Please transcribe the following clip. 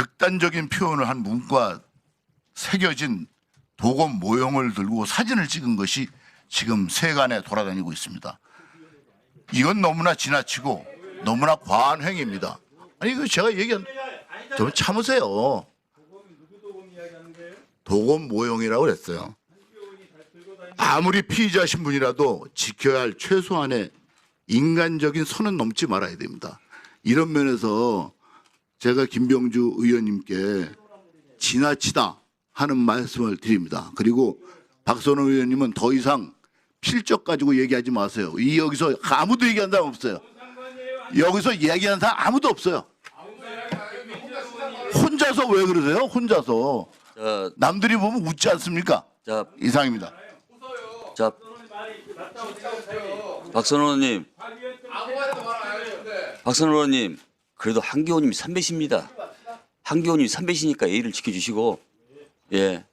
극단적인 표현을 한 문과 새겨진 도검 모형을 들고 사진을 찍은 것이 지금 세간에 돌아다니고 있습니다. 이건 너무나 지나치고 너무나 과한 행위입니다. 아니 그 제가 얘기한 좀 참으세요. 도검 모형이라고 그랬어요. 아무리 피의자 신분이라도 지켜야 할 최소한의 인간적인 선은 넘지 말아야 됩니다. 이런 면에서 제가 김병주 의원님께 지나치다 하는 말씀을 드립니다. 그리고 박선호 의원님은 더 이상 필적 가지고 얘기하지 마세요. 이 여기서 아무도 얘기한 사람 없어요. 여기서 얘기하는 사람 아무도 없어요. 혼자서 왜 그러세요? 혼자서 자, 남들이 보면 웃지 않습니까? 자, 이상입니다. 자, 박선호 의원님, 박선호 의원님, 그래도 한기호님이 선배십니다. 한기호님이 선배시니까 예의를 지켜주시고, 예,